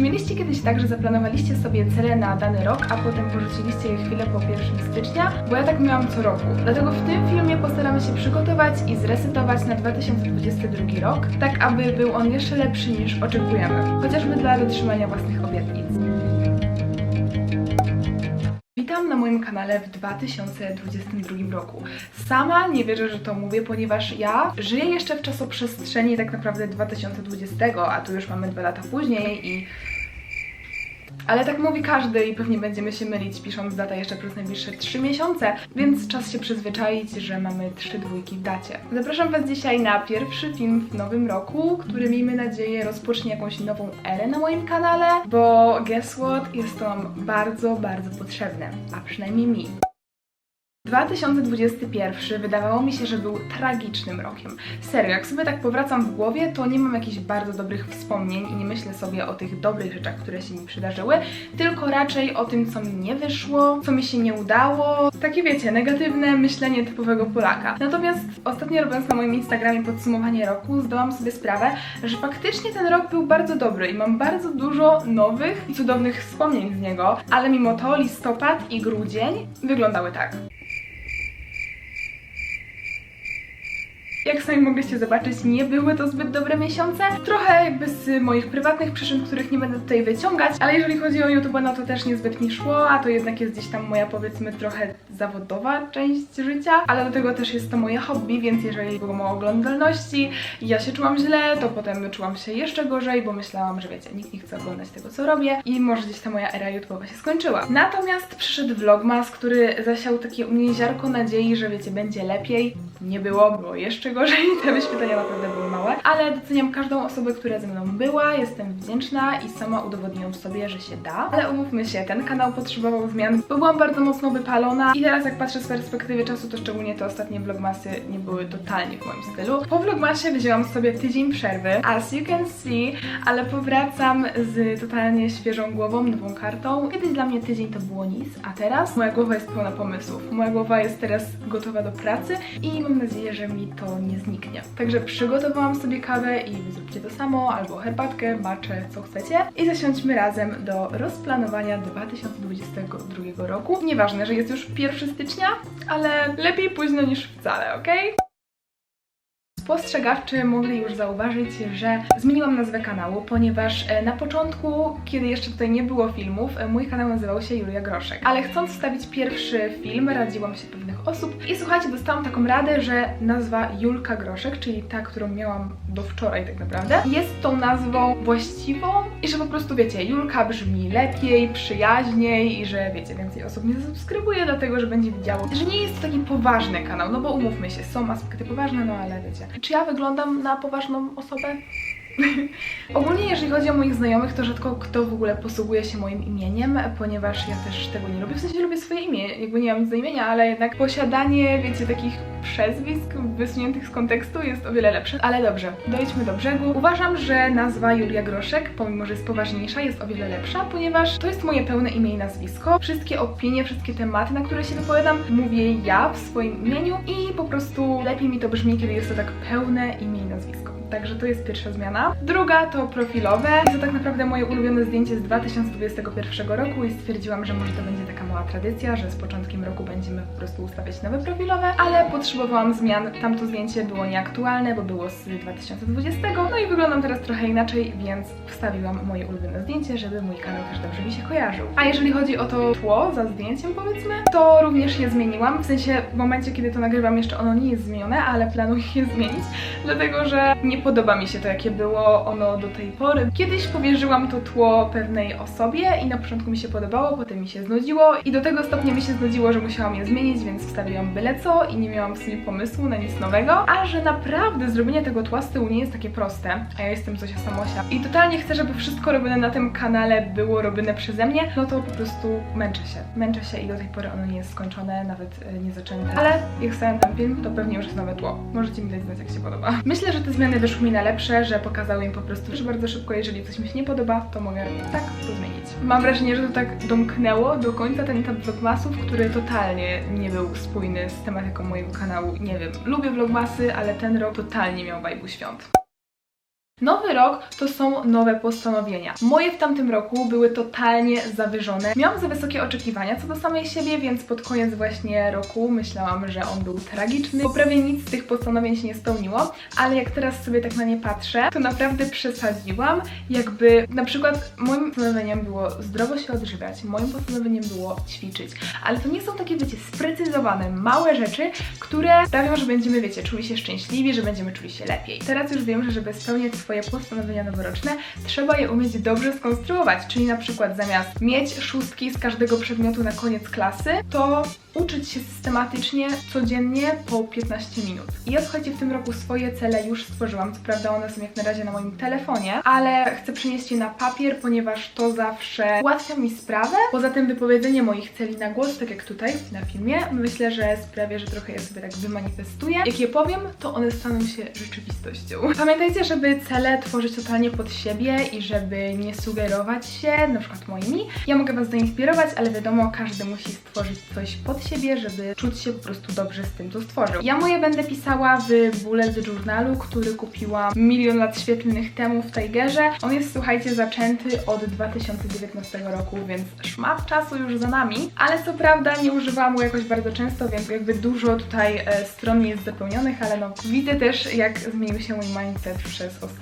Czy mieliście kiedyś tak, że zaplanowaliście sobie cele na dany rok, a potem porzuciliście je chwilę po 1 stycznia? Bo ja tak miałam co roku. Dlatego w tym filmie postaramy się przygotować i zresetować na 2022 rok, tak aby był on jeszcze lepszy niż oczekujemy, chociażby dla dotrzymania własnych obietnic. Na moim kanale w 2022 roku. Sama nie wierzę, że to mówię, ponieważ ja żyję jeszcze w czasoprzestrzeni tak naprawdę 2020, a tu już mamy dwa lata później i ale tak mówi każdy i pewnie będziemy się mylić pisząc data jeszcze przez najbliższe 3 miesiące, więc czas się przyzwyczaić, że mamy 3 dwójki w dacie. Zapraszam Was dzisiaj na pierwszy film w nowym roku, który miejmy nadzieję rozpocznie jakąś nową erę na moim kanale, bo guess what? Jest to bardzo, bardzo potrzebne, a przynajmniej mi. 2021 wydawało mi się, że był tragicznym rokiem. Serio, jak sobie tak powracam w głowie, to nie mam jakichś bardzo dobrych wspomnień i nie myślę sobie o tych dobrych rzeczach, które się mi przydarzyły, tylko raczej o tym, co mi nie wyszło, co mi się nie udało. Takie wiecie, negatywne myślenie typowego Polaka. Natomiast ostatnio robiąc na moim Instagramie podsumowanie roku, zdałam sobie sprawę, że faktycznie ten rok był bardzo dobry i mam bardzo dużo nowych i cudownych wspomnień z niego, ale mimo to listopad i grudzień wyglądały tak. Jak sami mogliście zobaczyć, nie były to zbyt dobre miesiące. Trochę jakby z moich prywatnych przyczyn, których nie będę tutaj wyciągać, ale jeżeli chodzi o YouTube, no to też niezbyt mi szło, a to jednak jest gdzieś tam moja powiedzmy trochę zawodowa część życia, ale do tego też jest to moje hobby, więc jeżeli było mało oglądalności i ja się czułam źle, to potem czułam się jeszcze gorzej, bo myślałam, że wiecie, nikt nie chce oglądać tego, co robię i może gdzieś ta moja era YouTube'owa się skończyła. Natomiast przyszedł vlogmas, który zasiał takie u mnie ziarko nadziei, że wiecie, będzie lepiej. Nie było, było jeszcze gorzej, te wyświetlenia naprawdę były małe, ale doceniam każdą osobę, która ze mną była, jestem wdzięczna i sama udowodniłam sobie, że się da. Ale umówmy się, ten kanał potrzebował zmian, bo byłam bardzo mocno wypalona i teraz jak patrzę z perspektywy czasu, to szczególnie te ostatnie vlogmasy nie były totalnie w moim stylu. Po vlogmasie wzięłam sobie tydzień przerwy, as you can see, ale powracam z totalnie świeżą głową, nową kartą. Kiedyś dla mnie tydzień to było nic, a teraz moja głowa jest pełna pomysłów. Moja głowa jest teraz gotowa do pracy i mam nadzieję, że mi to nie zniknie. Także przygotowałam sobie kawę i zróbcie to samo, albo herbatkę, maczę, co chcecie. I zasiądźmy razem do rozplanowania 2022 roku. Nieważne, że jest już 1 stycznia, ale lepiej późno niż wcale, okej? Spostrzegawczy mogli już zauważyć, że zmieniłam nazwę kanału, ponieważ e, na początku, kiedy jeszcze tutaj nie było filmów, e, mój kanał nazywał się Julia Groszek. Ale chcąc wstawić pierwszy film, radziłam się pewnych osób i słuchajcie, dostałam taką radę, że nazwa Julka Groszek, czyli ta, którą miałam do wczoraj tak naprawdę, jest tą nazwą właściwą i że po prostu wiecie, Julka brzmi lepiej, przyjaźniej i że wiecie, więcej osób mnie zasubskrybuje, dlatego że będzie widziało, że nie jest to taki poważny kanał, no bo umówmy się, są aspekty poważne, no ale wiecie. Czy ja wyglądam na poważną osobę? Ogólnie jeżeli chodzi o moich znajomych, to rzadko kto w ogóle posługuje się moim imieniem, ponieważ ja też tego nie lubię. W sensie lubię swoje imię, jakby nie mam nic do imienia, ale jednak posiadanie, wiecie, takich przezwisk wysuniętych z kontekstu jest o wiele lepsze. Ale dobrze, dojdźmy do brzegu. Uważam, że nazwa Julia Groszek, pomimo że jest poważniejsza, jest o wiele lepsza, ponieważ to jest moje pełne imię i nazwisko. Wszystkie opinie, wszystkie tematy, na które się wypowiadam, mówię ja w swoim imieniu i po prostu lepiej mi to brzmi, kiedy jest to tak pełne imię. Także to jest pierwsza zmiana. Druga to profilowe. To tak naprawdę moje ulubione zdjęcie z 2021 roku i stwierdziłam, że może to będzie taka mała tradycja, że z początkiem roku będziemy po prostu ustawiać nowe profilowe, ale potrzebowałam zmian. Tamto zdjęcie było nieaktualne, bo było z 2020. No i wyglądam teraz trochę inaczej, więc wstawiłam moje ulubione zdjęcie, żeby mój kanał też dobrze mi się kojarzył. A jeżeli chodzi o to tło za zdjęciem powiedzmy, to również je zmieniłam. W sensie w momencie, kiedy to nagrywam jeszcze ono nie jest zmienione, ale planuję je zmienić, dlatego że nie podoba mi się to, jakie było ono do tej pory. Kiedyś powierzyłam to tło pewnej osobie i na początku mi się podobało, potem mi się znudziło i do tego stopnia mi się znudziło, że musiałam je zmienić, więc wstawiłam byle co i nie miałam w sumie pomysłu na nic nowego. A że naprawdę zrobienie tego tła z tyłu nie jest takie proste, a ja jestem Zosia Samosia i totalnie chcę, żeby wszystko robione na tym kanale było robione przeze mnie, no to po prostu męczę się. Męczę się i do tej pory ono nie jest skończone, nawet e, nie zaczęte. Ale jak wstawiam ten film, to pewnie już jest nowe tło. Możecie mi dać znać, jak się podoba. Myślę, że te zmiany wyszły mi na lepsze, że pokazały im po prostu, że bardzo szybko, jeżeli coś mi się nie podoba, to mogę tak to zmienić. Mam wrażenie, że to tak domknęło do końca ten etap vlogmasów, który totalnie nie był spójny z tematyką mojego kanału. Nie wiem, lubię vlogmasy, ale ten rok totalnie miał vibe'u świąt. Nowy rok to są nowe postanowienia. Moje w tamtym roku były totalnie zawyżone. Miałam za wysokie oczekiwania co do samej siebie, więc pod koniec właśnie roku myślałam, że on był tragiczny, bo prawie nic z tych postanowień się nie spełniło, ale jak teraz sobie tak na nie patrzę, to naprawdę przesadziłam. Jakby na przykład moim postanowieniem było zdrowo się odżywiać, moim postanowieniem było ćwiczyć, ale to nie są takie, wiecie, sprecyzowane, małe rzeczy, które sprawią, że będziemy, wiecie, czuli się szczęśliwi, że będziemy czuli się lepiej. Teraz już wiem, że żeby spełniać swoje postanowienia noworoczne, trzeba je umieć dobrze skonstruować, czyli na przykład zamiast mieć szóstki z każdego przedmiotu na koniec klasy, to uczyć się systematycznie, codziennie po 15 minut. I ja słuchajcie, w tym roku swoje cele już stworzyłam, co prawda one są jak na razie na moim telefonie, ale chcę przynieść je na papier, ponieważ to zawsze ułatwia mi sprawę. Poza tym wypowiedzenie moich celi na głos, tak jak tutaj na filmie, myślę, że sprawia, że trochę je sobie tak wymanifestuję. Jak je powiem, to one staną się rzeczywistością. Pamiętajcie, żeby cele tworzyć totalnie pod siebie i żeby nie sugerować się, na przykład moimi. Ja mogę Was zainspirować, ale wiadomo, każdy musi stworzyć coś pod siebie, żeby czuć się po prostu dobrze z tym, co stworzył. Ja moje będę pisała w bullet journalu, który kupiłam milion lat świetlnych temu w Tigerze. On jest, słuchajcie, zaczęty od 2019 roku, więc szmat czasu już za nami, ale co prawda nie używałam go jakoś bardzo często, więc jakby dużo tutaj e, stron jest zapełnionych, ale no widzę też, jak zmienił się mój mindset przez ostatnie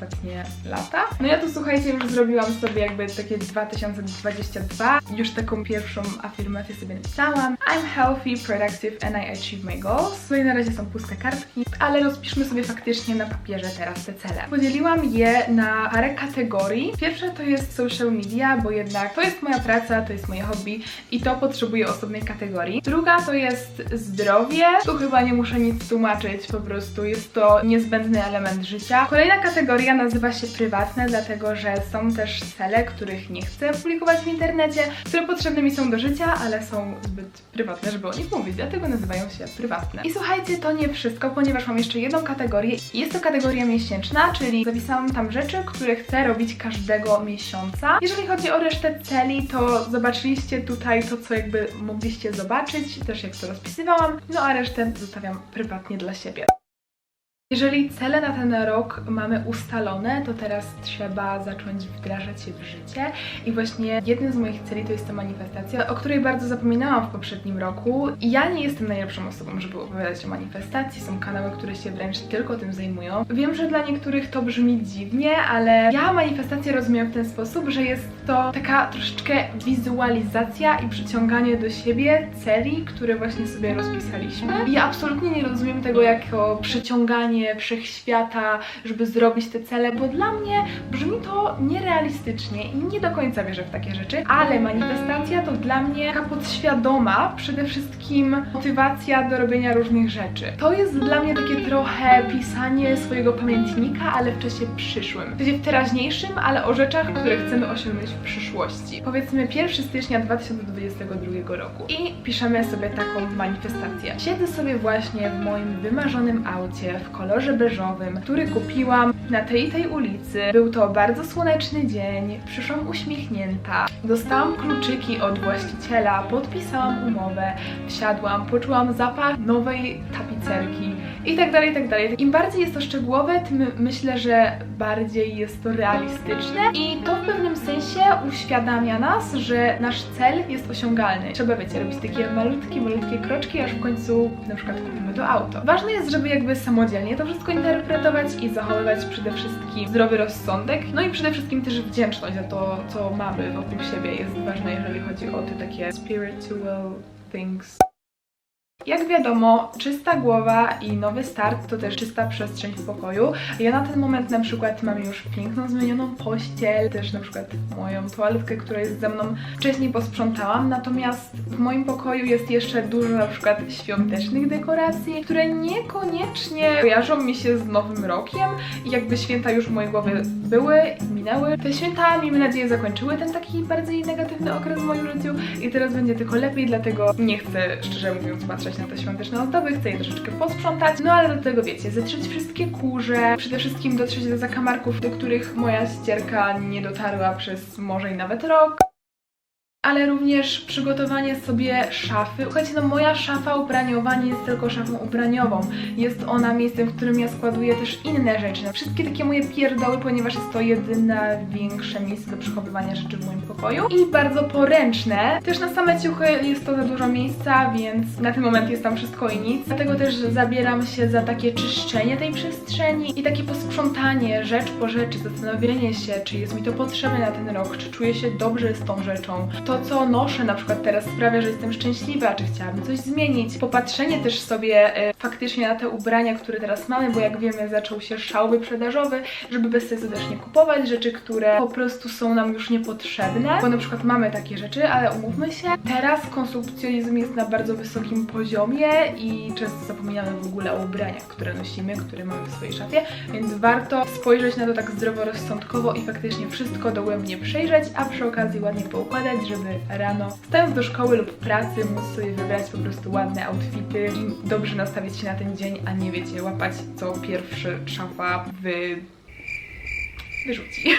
lata. No ja tu, słuchajcie, już zrobiłam sobie jakby takie 2022, już taką pierwszą afirmację sobie napisałam. I'm healthy, productive and I achieve my goals. No i na razie są puste kartki, ale rozpiszmy sobie faktycznie na papierze teraz te cele. Podzieliłam je na parę kategorii. Pierwsza to jest social media, bo jednak to jest moja praca, to jest moje hobby i to potrzebuje osobnej kategorii. Druga to jest zdrowie. Tu chyba nie muszę nic tłumaczyć, po prostu jest to niezbędny element życia. Kolejna kategoria nazywa się prywatne, dlatego że są też cele, których nie chcę publikować w internecie, które potrzebne mi są do życia, ale są zbyt prywatne, żeby o nich mówić, dlatego nazywają się prywatne. I słuchajcie, to nie wszystko, ponieważ mam jeszcze jedną kategorię. Jest to kategoria miesięczna, czyli zapisałam tam rzeczy, które chcę robić każdego miesiąca. Jeżeli chodzi o resztę celi, to zobaczyliście tutaj to, co jakby mogliście zobaczyć, też jak to rozpisywałam, no a resztę zostawiam prywatnie dla siebie. Jeżeli cele na ten rok mamy ustalone, to teraz trzeba zacząć wdrażać je w życie. I właśnie jednym z moich celi to jest ta manifestacja, o której bardzo zapominałam w poprzednim roku. I ja nie jestem najlepszą osobą, żeby opowiadać o manifestacji. Są kanały, które się wręcz tylko tym zajmują. Wiem, że dla niektórych to brzmi dziwnie, ale ja manifestację rozumiem w ten sposób, że jest to taka troszeczkę wizualizacja i przyciąganie do siebie celi, które właśnie sobie rozpisaliśmy. I ja absolutnie nie rozumiem tego jako przyciąganie wszechświata, żeby zrobić te cele, bo dla mnie brzmi to nierealistycznie i nie do końca wierzę w takie rzeczy, ale manifestacja to dla mnie taka podświadoma, przede wszystkim motywacja do robienia różnych rzeczy. To jest dla mnie takie trochę pisanie swojego pamiętnika, ale w czasie przyszłym. W sensie w teraźniejszym, ale o rzeczach, które chcemy osiągnąć w przyszłości. Powiedzmy 1 stycznia 2022 roku i piszemy sobie taką manifestację. Siedzę sobie właśnie w moim wymarzonym aucie w kolorze beżowym, który kupiłam na tej tej ulicy. Był to bardzo słoneczny dzień, przyszłam uśmiechnięta, dostałam kluczyki od właściciela, podpisałam umowę, wsiadłam, poczułam zapach nowej tapicerki i tak dalej, i tak dalej. Im bardziej jest to szczegółowe, tym myślę, że bardziej jest to realistyczne i to w pewnym sensie uświadamia nas, że nasz cel jest osiągalny. Trzeba, wiecie, robić takie malutkie, malutkie kroczki, aż w końcu na przykład kupimy to auto. Ważne jest, żeby jakby samodzielnie to wszystko interpretować i zachowywać przede wszystkim zdrowy rozsądek, no i przede wszystkim też wdzięczność za to, co mamy wokół siebie jest ważne, jeżeli chodzi o te takie spiritual things. Jak wiadomo, czysta głowa i nowy start to też czysta przestrzeń w pokoju. Ja na ten moment na przykład mam już piękną, zmienioną pościel, też na przykład moją toaletkę, która jest ze mną wcześniej posprzątałam, natomiast w moim pokoju jest jeszcze dużo na przykład świątecznych dekoracji, które niekoniecznie kojarzą mi się z nowym rokiem i jakby święta już w mojej głowie były minęły. Te święta, miejmy nadzieję, zakończyły ten taki bardziej negatywny okres w moim życiu i teraz będzie tylko lepiej, dlatego nie chcę, szczerze mówiąc, patrzeć na te świąteczne ozdoby, chcę je troszeczkę posprzątać, no ale do tego wiecie, zetrzeć wszystkie kurze, przede wszystkim dotrzeć do zakamarków, do których moja ścierka nie dotarła przez może i nawet rok. Ale również przygotowanie sobie szafy. Słuchajcie, no moja szafa ubraniowa nie jest tylko szafą ubraniową. Jest ona miejscem, w którym ja składuję też inne rzeczy. No, wszystkie takie moje pierdoły, ponieważ jest to jedyne większe miejsce do przechowywania rzeczy w moim pokoju. I bardzo poręczne. Też na same ciuchy jest to za dużo miejsca, więc na ten moment jest tam wszystko i nic. Dlatego też zabieram się za takie czyszczenie tej przestrzeni i takie posprzątanie rzecz po rzeczy, zastanowienie się, czy jest mi to potrzebne na ten rok, czy czuję się dobrze z tą rzeczą. To, co noszę na przykład teraz sprawia, że jestem szczęśliwa, czy chciałabym coś zmienić. Popatrzenie też sobie e, faktycznie na te ubrania, które teraz mamy, bo jak wiemy zaczął się szał wyprzedażowy, żeby bez sensu też nie kupować rzeczy, które po prostu są nam już niepotrzebne, bo na przykład mamy takie rzeczy, ale umówmy się, teraz konsumpcjonizm jest na bardzo wysokim poziomie i często zapominamy w ogóle o ubraniach, które nosimy, które mamy w swojej szafie, więc warto spojrzeć na to tak zdroworozsądkowo i faktycznie wszystko dogłębnie przejrzeć, a przy okazji ładnie poukładać, żeby rano stając do szkoły lub pracy móc sobie wybrać po prostu ładne outfity i dobrze nastawić się na ten dzień, a nie wiecie, łapać co pierwszy szafa wy... wyrzuci.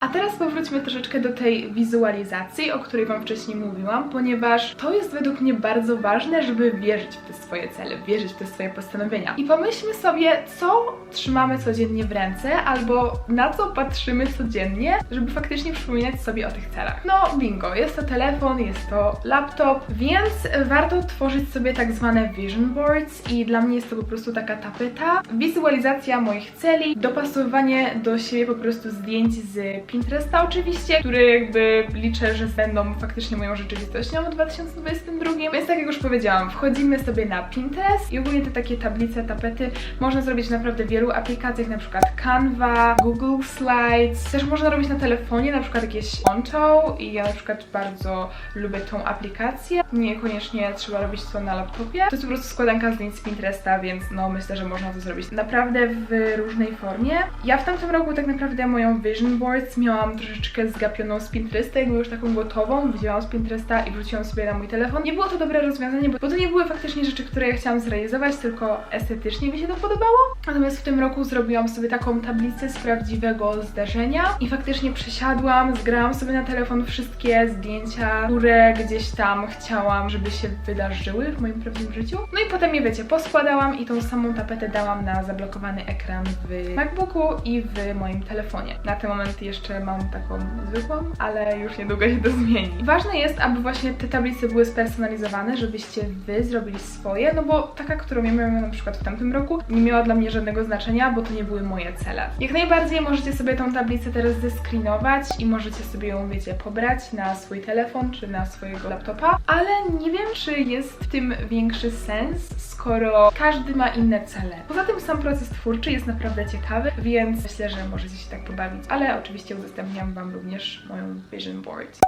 A teraz powróćmy troszeczkę do tej wizualizacji, o której Wam wcześniej mówiłam, ponieważ to jest według mnie bardzo ważne, żeby wierzyć w te swoje cele, wierzyć w te swoje postanowienia. I pomyślmy sobie, co trzymamy codziennie w ręce, albo na co patrzymy codziennie, żeby faktycznie przypominać sobie o tych celach. No, bingo, jest to telefon, jest to laptop, więc warto tworzyć sobie tak zwane vision boards i dla mnie jest to po prostu taka tapeta, wizualizacja moich celi, dopasowywanie do siebie po prostu zdjęć z Pinteresta oczywiście, które jakby liczę, że będą faktycznie moją rzeczywistością w 2022. Więc tak jak już powiedziałam, wchodzimy sobie na Pinterest i ogólnie te takie tablice, tapety można zrobić w naprawdę wielu aplikacjach, na przykład Canva, Google Slides. Też można robić na telefonie, na przykład jakieś Onto i ja na przykład bardzo lubię tą aplikację. Niekoniecznie trzeba robić to na laptopie. To jest po prostu składanka zdjęć z Pinteresta, więc no myślę, że można to zrobić naprawdę w różnej formie. Ja w tamtym roku tak naprawdę moją vision boards miałam troszeczkę zgapioną z Pinteresta, jakby już taką gotową, wzięłam z Pinteresta i wrzuciłam sobie na mój telefon. Nie było to dobre rozwiązanie, bo, to nie były faktycznie rzeczy, które ja chciałam zrealizować, tylko estetycznie mi się to podobało. Natomiast w tym roku zrobiłam sobie taką tablicę z prawdziwego zdarzenia i faktycznie przesiadłam, zgrałam sobie na telefon wszystkie zdjęcia, które gdzieś tam chciałam, żeby się wydarzyły w moim prawdziwym życiu. No i potem je wiecie, poskładałam i tą samą tapetę dałam na zablokowany ekran w MacBooku i w moim telefonie. Na ten moment jeszcze mam taką zwykłą, ale już niedługo się to zmieni. Ważne jest, aby właśnie te tablice były spersonalizowane, żebyście wy zrobili swoje, no bo taka, którą ja miałam na przykład w tamtym roku, nie miała dla mnie żadnego znaczenia, bo to nie były moje cele. Jak najbardziej możecie sobie tą tablicę teraz zescreenować i możecie sobie ją, wiecie, pobrać na swój telefon czy na swojego laptopa, ale nie wiem, czy jest w tym większy sens, skoro każdy ma inne cele. Poza tym sam proces twórczy jest naprawdę ciekawy, więc myślę, że możecie się tak pobawić, ale oczywiście udostępniam Wam również moją vision board.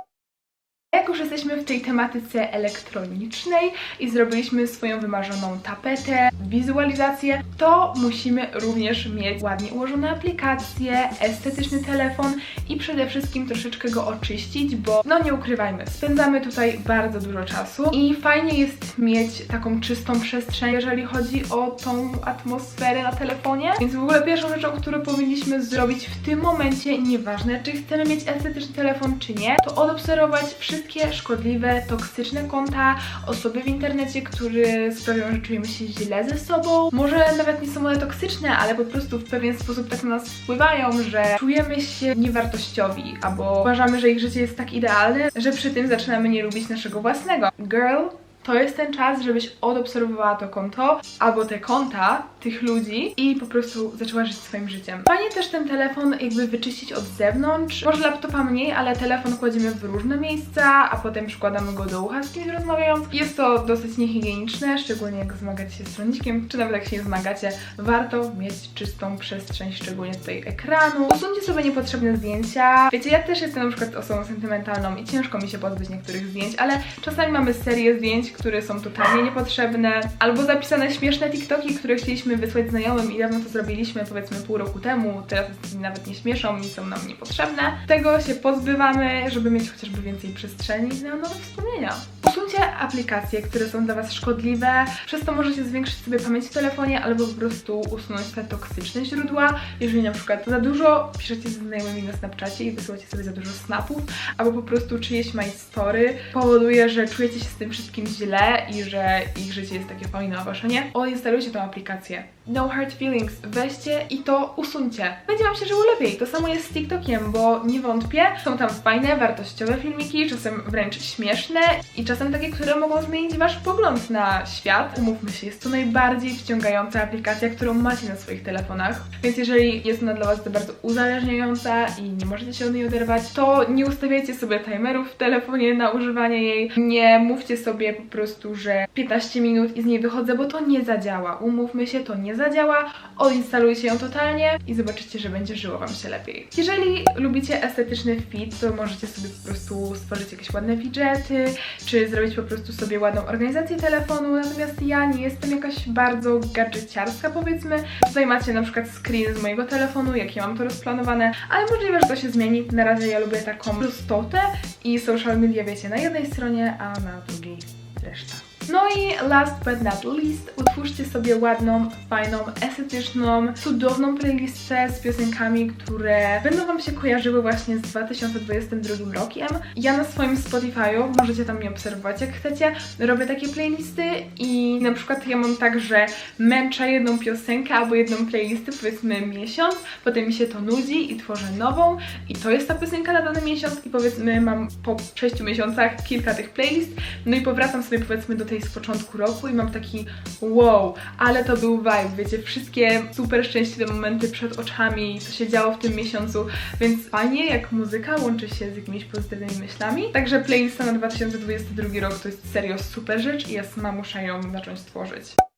Jak już jesteśmy w tej tematyce elektronicznej i zrobiliśmy swoją wymarzoną tapetę, wizualizację, to musimy również mieć ładnie ułożone aplikacje, estetyczny telefon i przede wszystkim troszeczkę go oczyścić, bo no nie ukrywajmy, spędzamy tutaj bardzo dużo czasu i fajnie jest mieć taką czystą przestrzeń, jeżeli chodzi o tą atmosferę na telefonie. Więc w ogóle pierwszą rzeczą, którą powinniśmy zrobić w tym momencie, nieważne czy chcemy mieć estetyczny telefon czy nie, to odobserwować wszystkie szkodliwe, toksyczne konta, osoby w internecie, które sprawiają, że czujemy się źle ze sobą. Może nawet nie są one toksyczne, ale po prostu w pewien sposób tak na nas wpływają, że czujemy się niewartościowi, albo uważamy, że ich życie jest tak idealne, że przy tym zaczynamy nie lubić naszego własnego. Girl, to jest ten czas, żebyś odobserwowała to konto, albo te konta tych ludzi i po prostu zaczęła żyć swoim życiem. Fajnie też ten telefon jakby wyczyścić od zewnątrz. Może laptopa mniej, ale telefon kładziemy w różne miejsca, a potem przykładamy go do ucha z kimś rozmawiając. Jest to dosyć niehigieniczne, szczególnie jak zmagacie się z trądzikiem, czy nawet jak się nie zmagacie. Warto mieć czystą przestrzeń, szczególnie tutaj ekranu. Usuńcie sobie niepotrzebne zdjęcia. Wiecie, ja też jestem na przykład osobą sentymentalną i ciężko mi się pozbyć niektórych zdjęć, ale czasami mamy serię zdjęć, które są totalnie niepotrzebne, albo zapisane śmieszne TikToki, które chcieliśmy wysłać znajomym i dawno to zrobiliśmy, powiedzmy pół roku temu, teraz nawet nie śmieszą i są nam niepotrzebne. Tego się pozbywamy, żeby mieć chociażby więcej przestrzeni na nowe wspomnienia. Usuńcie aplikacje, które są dla Was szkodliwe, przez to możecie zwiększyć sobie pamięć w telefonie albo po prostu usunąć te toksyczne źródła. Jeżeli na przykład za dużo piszecie ze znajomymi na Snapchacie i wysyłacie sobie za dużo snapów, albo po prostu czyjeś my story powoduje, że czujecie się z tym wszystkim źle i że ich życie jest takie fajne, a wasze nie. Odinstalujcie tą aplikację. you. No hard feelings, weźcie i to usuńcie. Będzie Wam się żyło lepiej. To samo jest z TikTokiem, bo nie wątpię, są tam fajne, wartościowe filmiki, czasem wręcz śmieszne i czasem takie, które mogą zmienić Wasz pogląd na świat. Umówmy się, jest to najbardziej wciągająca aplikacja, którą macie na swoich telefonach. Więc jeżeli jest ona dla Was bardzo uzależniająca i nie możecie się od niej oderwać, to nie ustawiajcie sobie timerów w telefonie na używanie jej. Nie mówcie sobie po prostu, że 15 minut i z niej wychodzę, bo to nie zadziała. Umówmy się, to nie zadziała. Odinstalujcie ją totalnie i zobaczycie, że będzie żyło Wam się lepiej. Jeżeli lubicie estetyczny fit, to możecie sobie po prostu stworzyć jakieś ładne widgety, czy zrobić po prostu sobie ładną organizację telefonu, natomiast ja nie jestem jakaś bardzo gadżeciarska powiedzmy. Tutaj macie na przykład screen z mojego telefonu, jak ja mam to rozplanowane, ale możliwe, że to się zmieni. Na razie ja lubię taką prostotę i social media wiecie na jednej stronie, a na drugiej reszta. No i last but not least, utwórzcie sobie ładną, fajną, estetyczną, cudowną playlistę z piosenkami, które będą Wam się kojarzyły właśnie z 2022 rokiem. Ja na swoim Spotify'u, możecie tam mnie obserwować jak chcecie, robię takie playlisty i na przykład ja mam tak, że męczę jedną piosenkę albo jedną playlistę powiedzmy miesiąc, potem mi się to nudzi i tworzę nową i to jest ta piosenka na dany miesiąc i powiedzmy mam po 6 miesiącach kilka tych playlist, no i powracam sobie powiedzmy do tej z początku roku i mam taki wow, ale to był vibe, wiecie, wszystkie super szczęśliwe momenty przed oczami, co się działo w tym miesiącu, więc fajnie jak muzyka łączy się z jakimiś pozytywnymi myślami. Także playlista na 2022 rok to jest serio super rzecz i ja sama muszę ją zacząć tworzyć.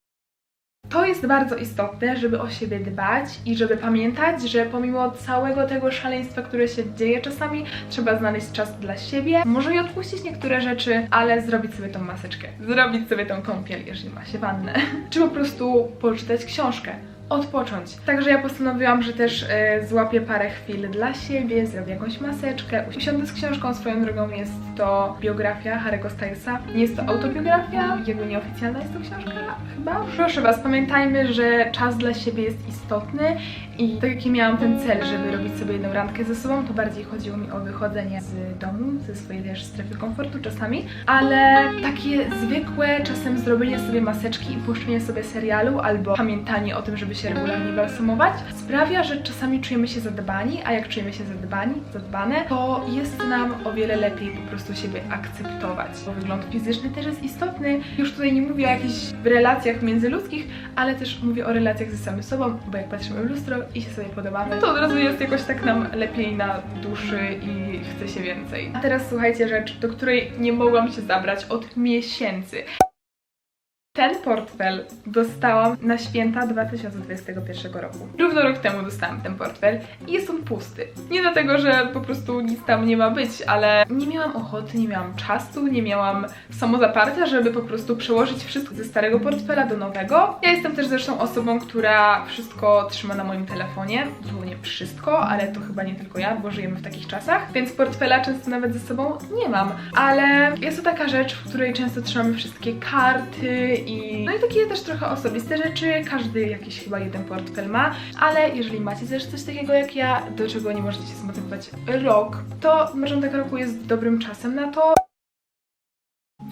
To jest bardzo istotne, żeby o siebie dbać i żeby pamiętać, że pomimo całego tego szaleństwa, które się dzieje czasami, trzeba znaleźć czas dla siebie. Może i odpuścić niektóre rzeczy, ale zrobić sobie tą maseczkę, zrobić sobie tą kąpiel, jeżeli ma się wannę. Czy po prostu poczytać książkę odpocząć. Także ja postanowiłam, że też e, złapię parę chwil dla siebie, zrobię jakąś maseczkę. Usiądę z książką, swoją drogą jest to biografia Harry'ego Stylesa. Nie jest to autobiografia, jego nieoficjalna jest to książka, chyba. Proszę Was, pamiętajmy, że czas dla siebie jest istotny i tak jak ja miałam ten cel, żeby robić sobie jedną randkę ze sobą, to bardziej chodziło mi o wychodzenie z domu, ze swojej też strefy komfortu czasami, ale takie zwykłe czasem zrobienie sobie maseczki i puszczenie sobie serialu albo pamiętanie o tym, żeby się regularnie balsamować sprawia, że czasami czujemy się zadbani, a jak czujemy się zadbani, zadbane, to jest nam o wiele lepiej po prostu siebie akceptować, bo wygląd fizyczny też jest istotny. Już tutaj nie mówię o jakichś relacjach międzyludzkich, ale też mówię o relacjach ze samym sobą, bo jak patrzymy w lustro i się sobie podobamy, to od razu jest jakoś tak nam lepiej na duszy i chce się więcej. A teraz słuchajcie rzecz, do której nie mogłam się zabrać od miesięcy. Ten portfel dostałam na święta 2021 roku. Równo rok temu dostałam ten portfel i jest on pusty. Nie dlatego, że po prostu nic tam nie ma być, ale nie miałam ochoty, nie miałam czasu, nie miałam samozaparcia, żeby po prostu przełożyć wszystko ze starego portfela do nowego. Ja jestem też zresztą osobą, która wszystko trzyma na moim telefonie. Dosłownie wszystko, ale to chyba nie tylko ja, bo żyjemy w takich czasach, więc portfela często nawet ze sobą nie mam. Ale jest to taka rzecz, w której często trzymamy wszystkie karty i no i takie też trochę osobiste rzeczy. Każdy jakiś chyba jeden portfel ma, ale jeżeli macie też coś takiego jak ja, do czego nie możecie się zmotywować rok, to początek roku jest dobrym czasem na to.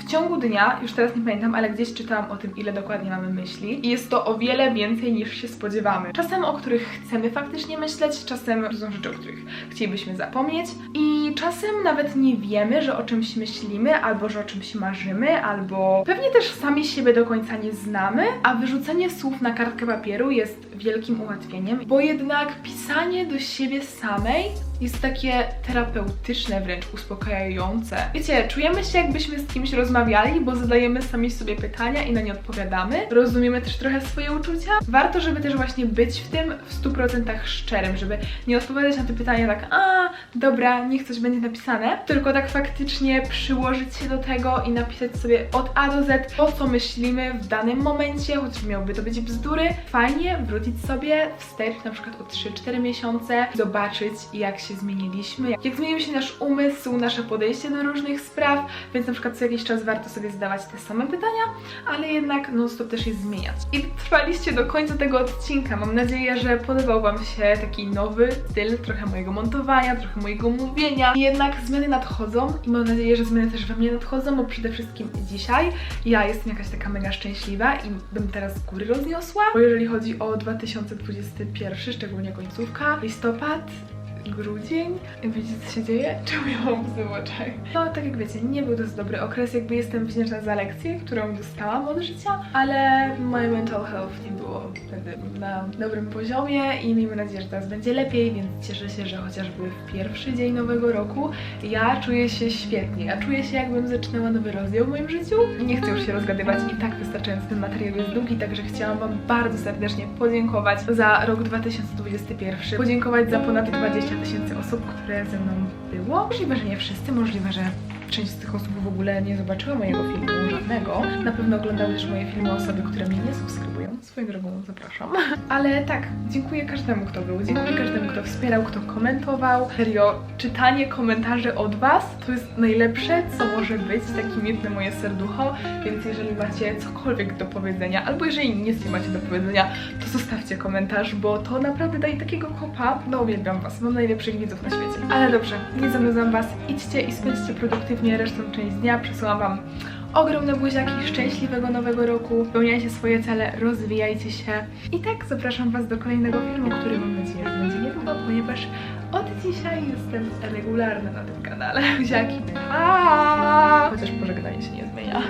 W ciągu dnia, już teraz nie pamiętam, ale gdzieś czytałam o tym, ile dokładnie mamy myśli i jest to o wiele więcej niż się spodziewamy. Czasem o których chcemy faktycznie myśleć, czasem to są rzeczy, o których chcielibyśmy zapomnieć i czasem nawet nie wiemy, że o czymś myślimy, albo że o czymś marzymy, albo pewnie też sami siebie do końca nie znamy, a wyrzucenie słów na kartkę papieru jest wielkim ułatwieniem, bo jednak pisanie do siebie samej jest takie terapeutyczne, wręcz uspokajające. Wiecie, czujemy się jakbyśmy z kimś rozmawiali, bo zadajemy sami sobie pytania i na nie odpowiadamy. Rozumiemy też trochę swoje uczucia. Warto, żeby też właśnie być w tym w 100% szczerym, żeby nie odpowiadać na te pytania tak, a dobra, niech coś będzie napisane, tylko tak faktycznie przyłożyć się do tego i napisać sobie od A do Z to, co myślimy w danym momencie, chociaż miałyby to być bzdury. Fajnie wrócić sobie wstecz na przykład o 3-4 miesiące, zobaczyć jak się zmieniliśmy, jak zmienił się nasz umysł, nasze podejście do różnych spraw, więc na przykład co jakiś czas warto sobie zadawać te same pytania, ale jednak non stop też je zmieniać. I trwaliście do końca tego odcinka. Mam nadzieję, że podobał Wam się taki nowy styl, trochę mojego montowania, trochę mojego mówienia. I jednak zmiany nadchodzą i mam nadzieję, że zmiany też we mnie nadchodzą, bo przede wszystkim dzisiaj ja jestem jakaś taka mega szczęśliwa i bym teraz góry rozniosła, bo jeżeli chodzi o 2021, szczególnie końcówka, listopad, grudzień. Widzicie, co się dzieje? Czemu ja mam łzy w oczach? No, tak jak wiecie, nie był to dobry okres, jakby jestem wdzięczna za lekcję, którą dostałam od życia, ale moje mental health nie było wtedy na dobrym poziomie i miejmy nadzieję, że teraz będzie lepiej, więc cieszę się, że chociażby w pierwszy dzień nowego roku ja czuję się świetnie. Ja czuję się, jakbym zaczynała nowy rozdział w moim życiu. Nie chcę już się rozgadywać i tak wystarczająco ten materiał jest długi, także chciałam Wam bardzo serdecznie podziękować za rok 2021. Podziękować za ponad 20 tysięcy osób, które ze mną było. Możliwe, że nie wszyscy, możliwe, że część z tych osób w ogóle nie zobaczyła mojego filmu żadnego. Na pewno oglądały też moje filmy osoby, które mnie nie subskrybują. Swoją drogą zapraszam. Ale tak, dziękuję każdemu, kto był. Dziękuję każdemu, kto wspierał, kto komentował. Serio, czytanie komentarzy od Was to jest najlepsze, co może być. Taki miód na moje serducho. Więc jeżeli macie cokolwiek do powiedzenia, albo jeżeli nic nie macie do powiedzenia, to zostawcie komentarz, bo to naprawdę daje takiego kopa. No uwielbiam Was, mam najlepszych widzów na świecie. Ale dobrze, nie zanudzam Was. Idźcie i spędźcie produktywnie resztą część dnia. Przesyłam Wam ogromne buziaki, szczęśliwego nowego roku, spełniajcie swoje cele, rozwijajcie się. I tak zapraszam Was do kolejnego filmu, który mam nadzieję, że będzie niedługo, ponieważ od dzisiaj jestem regularna na tym kanale. Buziaki, pa! Chociaż pożegnanie się nie zmienia.